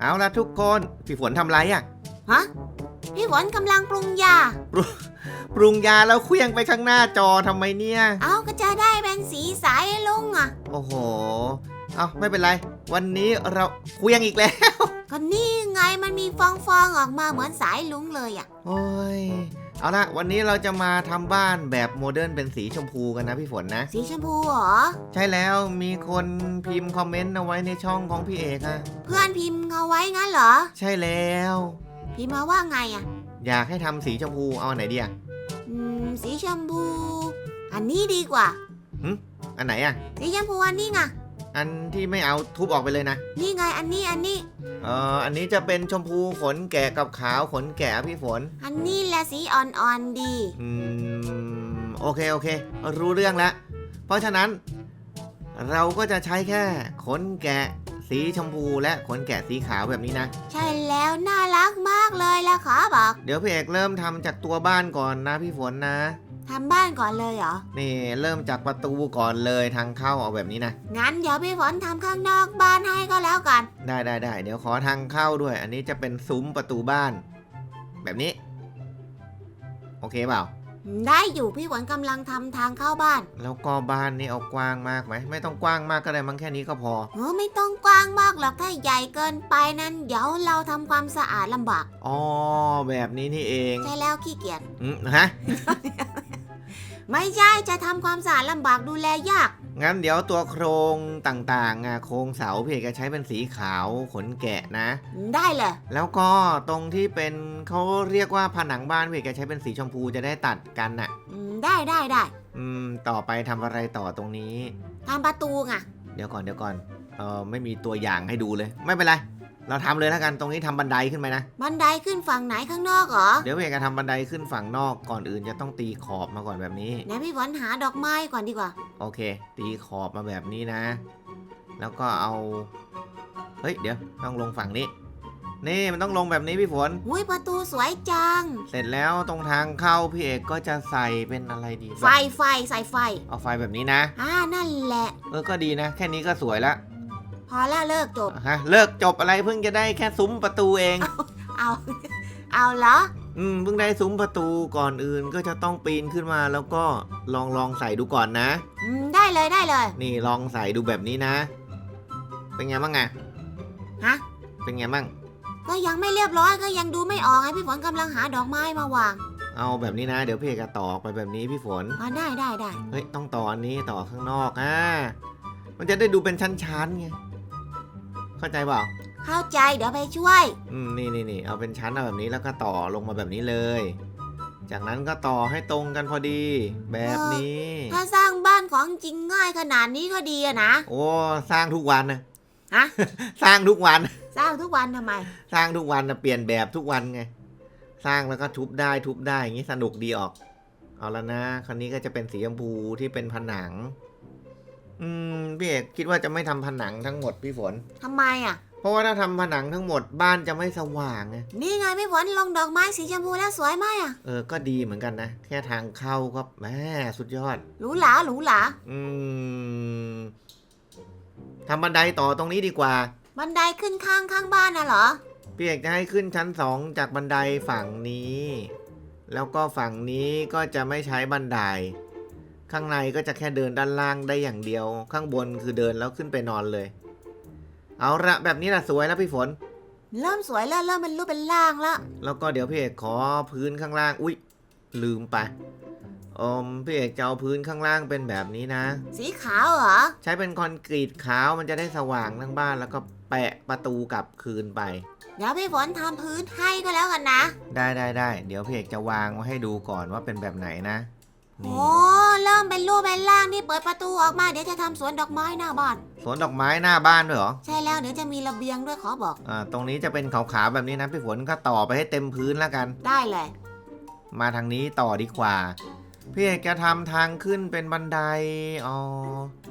เอาละทุกคน พี่ฝนทำไรอะ่ะ ฮะ พี่ฝนกำลังปรุงยา ปรุงยาแล้วเคลี้ยงไปข้างหน้าจอทำไมเนี่ย เอาก็จะได้เป็นสีสายลุงอะ โอ้โห เอาไม่เป็นไร วันนี้เราเคลี้ยงอีกแล้ว ก็นี่ไงมันมีฟองฟองๆออกมาเหมือนสายลุงเลยอะ โอ้ย เอาละวันนี้เราจะมาทำบ้านแบบโมเดิร์นเป็นสีชมพูกันนะพี่ฝนนะ สีชมพูเหรอ ใช่แล้วมีคนพิมพ์คอมเมนต์เอาไว้ในช่องของพี่เอกอะเพื่อนพิมพ์เอาไว้งั้นเหรอ ใช่แล้ว พิมพ์มาว่าไงอะอยากให้ทำสีชมพูเอาอันไหนดีอะอืม สีชมพู อันนี้ดีกว่า อันไหนอะสีชมพูอันนี้ไง อันที่ไม่เอาทุบออกไปเลยนะ นี่ไงอันนี้อันนี้ เอออันนี้จะเป็นชมพูขนแกะกับขาวขนแกะพี่ฝน อันนี้แหละสีอ่อนๆดี อืม โอเคโอเค รู้เรื่องแล้ว เพราะฉะนั้น เราก็จะใช้แค่ขนแกะสีชมพูและขนแกะสีขาวแบบนี้นะ ใช่แล้วน่ารักมากเลยละขอบอก เดี๋ยวพี่เอกเริ่มทำจากตัวบ้านก่อนนะพี่ฝนนะ ทำบ้านก่อนเลยเหรอ นี่เริ่มจากประตูก่อนเลยทางเข้าเอาแบบนี้นะ งั้นเดี๋ยวพี่ฝนทำข้างนอกบ้านให้ก็แล้วกัน ได้ได้ได้เดี๋ยวขอทางเข้าด้วย อันนี้จะเป็นซุ้มประตูบ้าน แบบนี้ โอเคเปล่า ได้อยู่พี่ฝนกำลังทำทางเข้าบ้านแล้วก็บ้านนี่เอากว้างมากไหมไม่ต้องกว้างมากก็ได้มั้งแค่นี้ก็พอเออไม่ต้องกว้างมากหรอกถ้าใหญ่เกินไปนั้นเดี๋ยวเราทำความสะอาดลำบาก อ๋อแบบนี้นี่เองใช่แล้วขี้เกียจอืมฮะ ไม่ใช่จะทำความสะอาดลำบากดูแลยาก งั้นเดี๋ยวตัวโครงต่างๆอะโครงเสาพี่เอกจะใช้เป็นสีขาวขนแกะนะ ได้เลย แล้วก็ตรงที่เป็นเขาเรียกว่าผนังบ้านพี่เอกจะใช้เป็นสีชมพูจะได้ตัดกันน่ะ อืมได้ได้ได้อืม ต่อไปทำอะไรต่อตรงนี้ ทำประตูไงเดี๋ยวก่อนเดี๋ยวก่อนเออไม่มีตัวอย่างให้ดูเลย ไม่เป็นไร เราทำเลยแล้วกันตรงนี้ทำบันไดขึ้นไปนะ บันไดขึ้นฝั่งไหนข้างนอกเหรอเดี๋ยวพี่เอกจะทำบันไดขึ้นฝั่งนอกก่อนอื่นจะต้องตีขอบมาก่อนแบบนี้เดี๋ยวพี่ฝนหาดอกไม้ก่อนดีกว่า โอเค ตีขอบมาแบบนี้นะ แล้วก็เอา เฮ้ย เดี๋ยว ต้องลงฝั่งนี้ นี่มันต้องลงแบบนี้พี่ฝน อุ้ยประตูสวยจัง เสร็จแล้วตรงทางเข้าพี่เอกก็จะใส่เป็นอะไรดีไฟไฟใส่ไฟ เอาไฟแบบนี้นะ อ่านั่นแหละ เออ ก็ดีนะ แค่นี้ก็สวยละ พอแล้วเลิกจบ ฮะเลิกจบอะไรเพิ่งจะได้แค่ซุ้มประตูเอง เอา เอาเหรอ อืมเพิ่งได้ซุ้มประตูก่อนอื่นก็จะต้องปีนขึ้นมาแล้วก็ลองลองใส่ดูก่อนนะ อืม ได้เลยได้เลย นี่ลองใส่ดูแบบนี้นะ เป็นไงบ้างไงฮะ เป็นไงบ้าง ก็ยังไม่เรียบร้อยก็ยังดูไม่ออกไงพี่ฝนกำลังหาดอกไม้มาวางเอาแบบนี้นะ เดี๋ยวพี่เอกจะต่อไปแบบนี้พี่ฝน อ๋อได้ได้ได้ เฮ้ยต้องต่ออันนี้ต่อข้างนอกอ่ามันจะได้ดูเป็นชั้นๆไง เข้าใจเปล่าเข้าใจเดี๋ยวไปช่วย อืมนี่นี่นี่เอาเป็นชั้นเอาแบบนี้แล้วก็ต่อลงมาแบบนี้เลย จากนั้นก็ต่อให้ตรงกันพอดี แบบนี้ ถ้าสร้างบ้านของจริงง่ายขนาดนี้ก็ดีอะนะ โอ้สร้างทุกวันนะฮะ สร้างทุกวัน สร้างทุกวันทำไม สร้างทุกวันนะเปลี่ยนแบบทุกวันไง สร้างแล้วก็ทุบได้ทุบได้อย่างนี้สนุกดีออก เอาละนะ คราวนี้ก็จะเป็นสีชมพูที่เป็นผนัง อืมพี่เอกคิดว่าจะไม่ทำผนังทั้งหมดพี่ฝน ทำไมอะ เพราะว่าถ้าทำผนังทั้งหมดบ้านจะไม่สว่างไงนี่ไงพี่ฝนลงดอกไม้สีชมพูแล้วสวยไหมอะ เออก็ดีเหมือนกันนะแค่ทางเข้าก็แหมสุดยอด หรูหราหรูหราอืมทำบันไดต่อตรงนี้ดีกว่า บันไดขึ้นข้างข้างบ้านน่ะเหรอ พี่เอกจะให้ขึ้นชั้นสองจากบันไดฝั่งนี้ แล้วก็ฝั่งนี้ก็จะไม่ใช้บันได ข้างในก็จะแค่เดินด้านล่างได้อย่างเดียว ข้างบนคือเดินแล้วขึ้นไปนอนเลย เอาละแบบนี้แหละสวยแล้วพี่ฝน เริ่มสวยแล้วเริ่มเป็นรูปเป็นร่างแล้วแล้วก็เดี๋ยวพี่เอกขอพื้นข้างล่าง อุ๊ยลืมไปอมพี่เอกจะเอาพื้นข้างล่างเป็นแบบนี้นะ สีขาวเหรอ ใช้เป็นคอนกรีตขาวมันจะได้สว่างทั้งบ้านแล้วก็แปะประตูกลับคืนไป เดี๋ยวพี่ฝนทำพื้นให้ก็แล้วกันนะ ได้ได้ได้เดี๋ยวพี่เอกจะวางไว้ให้ดูก่อนว่าเป็นแบบไหนนะนี่ โอ้เริ่มเป็นรูปเป็นร่างที่เปิดประตูออกมาเดี๋ยวจะทำสวนดอกไม้หน้าบ้าน สวนดอกไม้หน้าบ้านด้วยเหรอ ใช่แล้วเดี๋ยวจะมีระเบียงด้วยขอบอก อ่า ตรงนี้จะเป็นขาวๆแบบนี้นะพี่ฝนก็ต่อไปให้เต็มพื้นแล้วกัน ได้เลย มาทางนี้ต่อดีกว่า พี่เอกจะทำทางขึ้นเป็นบันได อ๋อ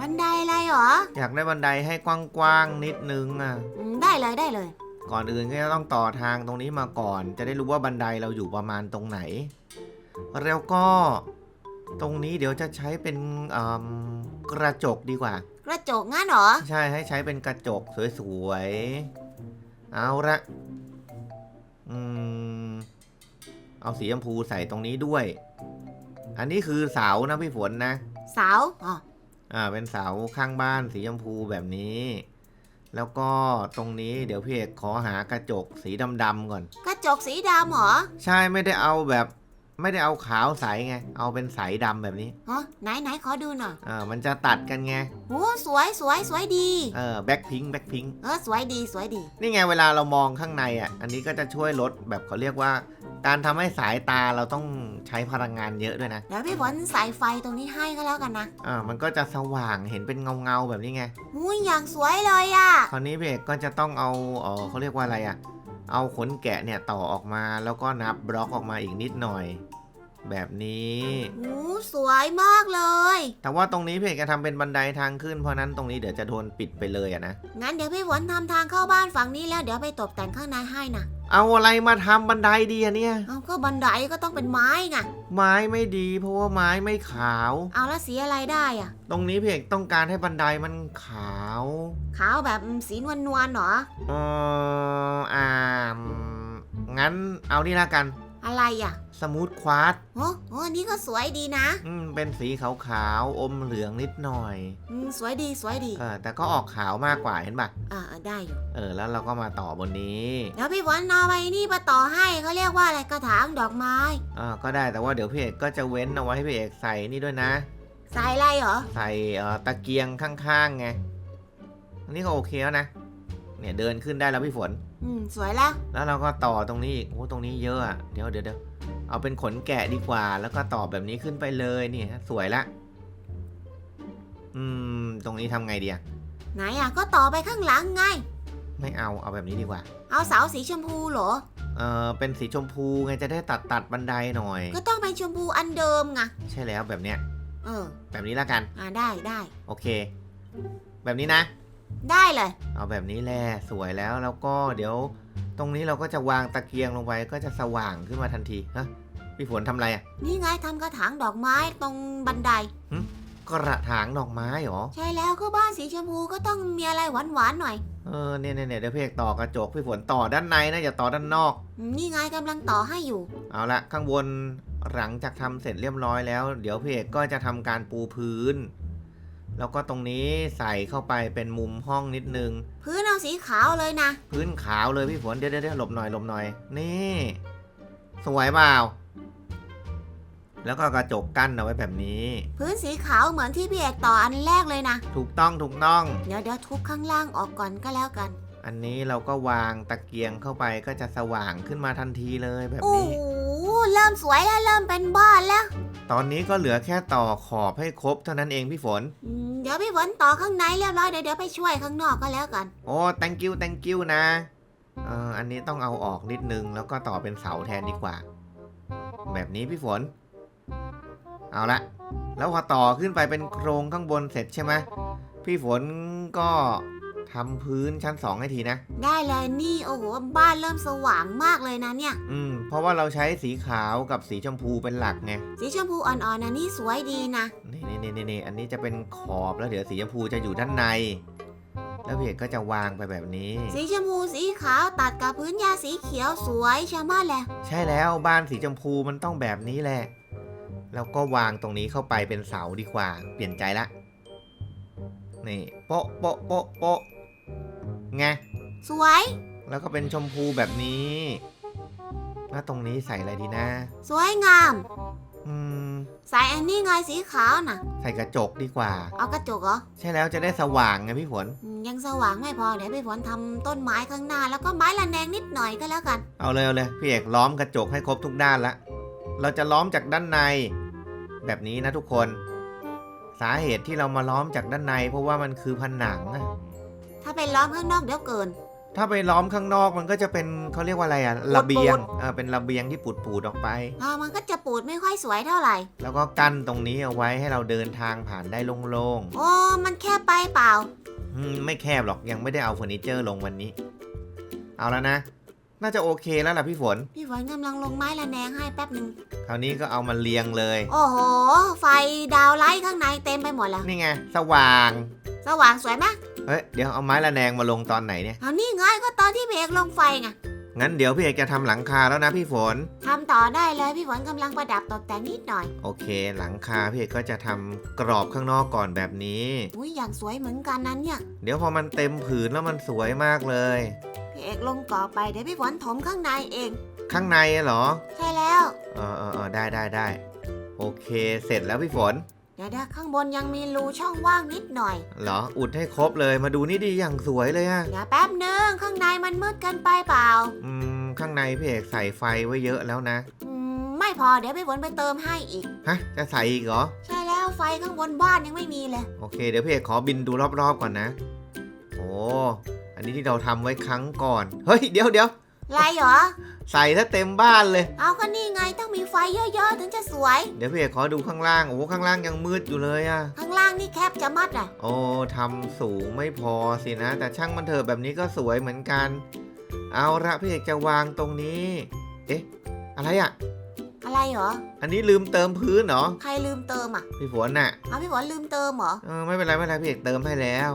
บันไดอะไรเหรออยากได้บันไดให้กว้างๆนิดนึงอะ อืมได้เลยได้เลย ก่อนอื่นก็จะต้องต่อทางตรงนี้มาก่อน จะได้รู้ว่าบันไดเราอยู่ประมาณตรงไหน แล้วก็ ตรงนี้เดี๋ยวจะใช้เป็นอืมกระจกดีกว่า กระจกงั้นเหรอ ใช่ให้ใช้เป็นกระจกสวยๆ เอาละอืมเอาสีชมพูใส่ตรงนี้ด้วย อันนี้คือเสานะพี่ฝนนะ เสาอ๋ออ่าเป็นเสาข้างบ้านสีชมพูแบบนี้ แล้วก็ตรงนี้เดี๋ยวพี่เอกขอหากระจกสีดำๆก่อน กระจกสีดำเหรอ ใช่ไม่ได้เอาแบบ ไม่ได้เอาขาวใสไง เอาเป็นใสดำแบบนี้อ๋อไหนไหนขอดูหน่อยอ่ามันจะตัดกันไง โอ้สวยสวยสวยดี เออแบ็คพิงแบ็คพิงเออสวยดีสวยดี นี่ไงเวลาเรามองข้างในอะ อันนี้ก็จะช่วยลดแบบเขาเรียกว่า การทำให้สายตาเราต้องใช้พลังงานเยอะด้วยนะ เดี๋ยวพี่ฝนใส่ไฟตรงนี้ให้ก็แล้วกันนะอ่ามันก็จะสว่างเห็นเป็นเงาเงาๆแบบนี้ไง อุ้ยอย่างสวยเลยอะ คราวนี้พี่เอกก็จะต้องเอาเออเขาเรียกว่าอะไรอะ เอาขนแกะเนี่ยต่อออกมาแล้วก็นับบล็อกออกมาอีกนิดหน่อย แบบนี้โอ้สวยมากเลย แต่ว่าตรงนี้พี่เอกจะทำเป็นบันไดทางขึ้นเพราะนั้นตรงนี้เดี๋ยวจะโดนปิดไปเลยอะนะ งั้นเดี๋ยวพี่ฝนทำทางเข้าบ้านฝั่งนี้แล้วเดี๋ยวไปตกแต่งข้างในให้นะ เอาอะไรมาทำบันไดดีอะเนี่ย เอาก็บันไดก็ต้องเป็นไม้ไง ไม้ไม่ดี เพราะว่าไม้ไม่ขาว เอาแล้วสีอะไรได้อะตรงนี้พี่เอกต้องการให้บันไดมันขาว ขาวแบบสีนวลนวลๆเหรอ เอออ่างั้นเอานี่ละกัน อะไรอะสมูทควาร์ตโอ้โหอันนี้ก็สวยดีนะ อืมเป็นสีขาวๆ อมเหลืองนิดหน่อยอืมสวยดีสวยดี เออแต่ก็ออกขาวมากกว่าเห็นปะอ่าเออได้อยู่ เออ แล้วเราก็มาต่อบนนี้เดี๋ยวพี่ฝนเอาไปนี่มาต่อให้เขาเรียกว่าอะไรกระถางดอกไม้ อ่าก็ได้แต่ว่าเดี๋ยวพี่เอกก็จะเว้นเอาไว้ให้พี่เอกใส่นี่ด้วยนะ ใส่อะไรเหรอ ใส่เอ่อตะเกียงข้างๆไง อันนี้ก็โอเคแล้วนะ เนี่ยเดินขึ้นได้แล้วพี่ฝน อืมสวยแล้วแล้วเราก็ต่อตรงนี้อีกโอ้ตรงนี้เยอะอะเดี๋ยวเดี๋ยวเดี๋ยวเอาเป็นขนแกะดีกว่า แล้วก็ต่อแบบนี้ขึ้นไปเลยนี่ฮะสวยละ อืม ตรงนี้ทำไงดีอะไหนอะก็ต่อไปข้างหลังไง ไม่เอาเอาแบบนี้ดีกว่า เอาเสาสีชมพูเหรอ เออเป็นสีชมพูไงจะได้ตัดตัดบันไดหน่อย ก็ต้องเป็นชมพูอันเดิมไงใช่แล้วแบบเนี้ย เออ แบบนี้ละกัน อ่าได้ได้โอเค แบบนี้นะ ได้เลย เอาแบบนี้แหละสวยแล้วแล้วก็เดี๋ยว ตรงนี้เราก็จะวางตะเกียงลงไปก็จะสว่างขึ้นมาทันทีฮะพี่ฝนทำอะไรอะนี่ไงทำกระถางดอกไม้ตรงบันได กระถางดอกไม้เหรอใช่แล้วก็บ้านสีชมพูก็ต้องมีอะไรหวานๆหน่อย เออเนี่ยเนี่ยเนี่ยเดี๋ยวพี่เอกต่อกระจกพี่ฝนต่อด้านในนะอย่าต่อด้านนอกอืมนี่ไงกำลังต่อให้อยู่ เอาละข้างบนหลังจากทำเสร็จเรียบร้อยแล้ว เดี๋ยวพี่เอกก็จะทำการปูพื้น แล้วก็ตรงนี้ใส่เข้าไปเป็นมุมห้องนิดนึง พื้นเอาสีขาวเลยนะ พื้นขาวเลยพี่ฝนเดี๋ยวเดี๋ยวเดี๋ยวหลบหน่อยหลบหน่อย นี่ สวยเปล่าแล้วก็กระจกกั้นเอาไว้แบบนี้ พื้นสีขาวเหมือนที่พี่เอกต่ออันแรกเลยนะ ถูกต้องถูกต้อง เดี๋ยวเดี๋ยวทุบข้างล่างออกก่อนก็แล้วกัน อันนี้เราก็วางตะเกียงเข้าไปก็จะสว่างขึ้นมาทันทีเลยแบบโอ้นี้ โหเริ่มสวยแล้วเริ่มเป็นบ้านแล้ว ตอนนี้ก็เหลือแค่ต่อขอบให้ครบเท่านั้นเองพี่ฝน อืมเดี๋ยวพี่ฝนต่อข้างในเรียบร้อยเดี๋ยวเดี๋ยวไปช่วยข้างนอกก็แล้วกัน โอ้ thank you thank you นะเอ่ออันนี้ต้องเอาออกนิดนึง แล้วก็ต่อเป็นเสาแทนดีกว่า แบบนี้พี่ฝน เอาละ แล้วพอต่อขึ้นไปเป็นโครงข้างบนเสร็จใช่ไหมพี่ฝนก็ทำพื้นชั้นสองให้ทีนะ ได้เลยนี่โอ้โหบ้านเริ่มสว่างมากเลยนะเนี่ย อืม เพราะว่าเราใช้สีขาวกับสีชมพูเป็นหลักไง สีชมพูอ่อนๆนะนี่สวยดีนะ นี่นี่นี่นี่อันนี้จะเป็นขอบแล้วเดี๋ยวสีชมพูจะอยู่ด้านใน แล้วพี่เอกก็จะวางไปแบบนี้ สีชมพูสีขาวตัดกับพื้นหญ้าสีเขียวสวยชะมัดเลยใช่แล้วบ้านสีชมพูมันต้องแบบนี้แหละ แล้วก็วางตรงนี้เข้าไปเป็นเสาดีกว่า เปลี่ยนใจละ นี่โปะโปะโปะโปะไง สวย แล้วก็เป็นชมพูแบบนี้ แล้วตรงนี้ใส่อะไรดีนะ สวยงาม อืม ใส่อันนี้ไงสีขาวน่ะ ใส่กระจกดีกว่า เอากระจกเหรอใช่แล้วจะได้สว่างไงพี่ฝน อืมยังสว่างไม่พอเดี๋ยวพี่ฝนทำต้นไม้ข้างหน้า แล้วก็ไม้ละแนงนิดหน่อยก็แล้วกัน เอาเลยเอาเลยพี่เอกล้อมกระจกให้ครบทุกด้านละ เราจะล้อมจากด้านใน แบบนี้นะทุกคน สาเหตุที่เรามาล้อมจากด้านใน เพราะว่ามันคือผนังอะถ้าไปล้อมข้างนอกเดี๋ยวเกิน ถ้าไปล้อมข้างนอกมันก็จะเป็นเขาเรียกว่าอะไรอะระเบียงเออเป็นระเบียงที่ปูดปูดๆออกไปอ่ามันก็จะปูดไม่ค่อยสวยเท่าไหร่ แล้วก็กั้นตรงนี้เอาไว้ให้เราเดินทางผ่านได้โล่งโอ้มันแค่ไปเปล่า ๆอืมไม่แคบหรอกยังไม่ได้เอาเฟอร์นิเจอร์ลงวันนี้ เอาแล้วนะ น่าจะโอเคแล้วล่ะพี่ฝน พี่ฝนกำลังลงไม้ละแนงให้แป๊บหนึ่งคราวนี้ก็เอามาเรียงเลย โอ้โห ไฟดาวไลท์ข้างในเต็มไปหมดแล้ว นี่ไงสว่าง สว่างสวยไหม เฮ้ยเดี๋ยวเอาไม้ระแนงมาลงตอนไหนเนี่ย เอานี่ไงก็ตอนที่พี่เอกลงไฟไงงั้นเดี๋ยวพี่เอกจะทำหลังคาแล้วนะพี่ฝน ทำต่อได้เลยพี่ฝนกำลังประดับตกแต่งนิดหน่อย โอเค หลังคาพี่เอกก็จะทำกรอบข้างนอกก่อนแบบนี้ อุ้ยอย่างสวยเหมือนกันนั้นเนี่ย เดี๋ยวพอมันเต็มผืนแล้วมันสวยมากเลย พี่เอกลงก่อไปเดี๋ยวพี่ฝนถมข้างในเอง ข้างในเหรอ ใช่แล้ว เออเออเออได้ได้ได้ โอเค เสร็จแล้วพี่ฝนเดี๋ยวเดี๋ยวข้างบนยังมีรูช่องว่างนิดหน่อย เหรอ อุดให้ครบเลยมาดูนี่ดีอย่างสวยเลยอะเดี๋ยวแป๊บนึงข้างในมันมืดเกินไปเปล่า อืม ข้างในพี่เอกใส่ไฟไว้เยอะแล้วนะ อืม ไม่พอเดี๋ยวพี่ฝนไปเติมให้อีก ฮะ จะใส่อีกเหรอ ใช่แล้วไฟข้างบนบ้านยังไม่มีเลย โอเค เดี๋ยวพี่เอกขอบินดูรอบๆก่อนนะ โอ้ อันนี้ที่เราทำไว้ครั้งก่อน เฮ้ย เดี๋ยวเดี๋ยว ไรเหรอ ใส่ถ้าเต็มบ้านเลย เอาก็นี่ไงต้องมีไฟเยอะๆถึงจะสวย เดี๋ยวพี่เอกขอดูข้างล่าง โอ้ข้างล่างยังมืดอยู่เลยอะข้างล่างนี่แคบจะมัดอะ โอ้ทำสูงไม่พอสินะ แต่ช่างมันเถอะแบบนี้ก็สวยเหมือนกัน เอาละพี่เอกจะวางตรงนี้ เอ๊ะ อะไรอะอะไรเหรอ อันนี้ลืมเติมพื้นเหรอ ใครลืมเติมอะพี่ฝนน่ะ เอาพี่ฝนลืมเติมเหรอ เออไม่เป็นไรไม่เป็นไรพี่เอกเติมให้แล้ว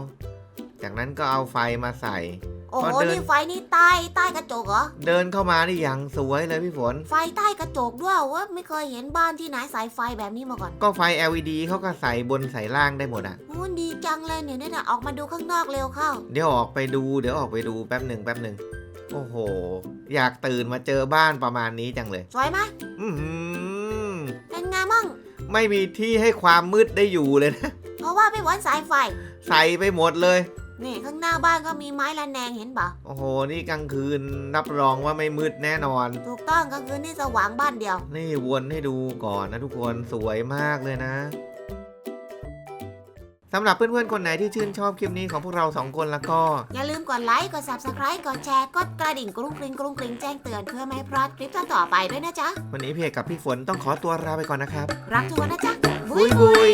จากนั้นก็เอาไฟมาใส่ โอ้โหพอเดิน นี่ไฟนี่ใต้ใต้กระจกเหรอ เดินเข้ามานี่อย่างสวยเลยพี่ฝน ไฟใต้กระจกด้วยเว่าไม่เคยเห็นบ้านที่ไหนสายไฟแบบนี้มาก่อนก็ไฟ LED เขาก็ใส่บนใส่ล่างได้หมดอะ โอ้ดีจังเลยเนี่ยเนี่ยออกมาดูข้างนอกเร็วเข้า เดี๋ยวออกไปดูเดี๋ยวออกไปดูแป๊บหนึ่งแป๊บหนึ่งโอ้โห อยากตื่นมาเจอบ้านประมาณนี้จังเลย สวยไหมอือหือเป็นไงมั่ง ไม่มีที่ให้ความมืดได้อยู่เลยนะ เพราะว่าพี่ฝนสายไฟ ใส่ไปหมดเลย นี่ข้างหน้าบ้านก็มีไม้ระแนงเห็นเปล่าโอ้โห นี่กลางคืนรับรองว่าไม่มืดแน่นอน ถูกต้องก็คือนี่สว่างบ้านเดียว นี่วนให้ดูก่อนนะทุกคนสวยมากเลยนะสำหรับเพื่อนๆ คนไหนที่ชื่นชอบคลิปนี้ของพวกเราสองคนแล้วก็ อย่าลืมกดไลค์ กด subscribe กดแชร์ กดกระดิ่งกรุ้งกริ้งกรุ้งกริ้งแจ้งเตือนเพื่อไม่ให้พลาดคลิปต่อๆไปด้วยนะจ๊ะ วันนี้พี่เอกกับพี่ฝนต้องขอตัวลาไปก่อนนะครับ รักทุกคนนะจ๊ะ บุยบุย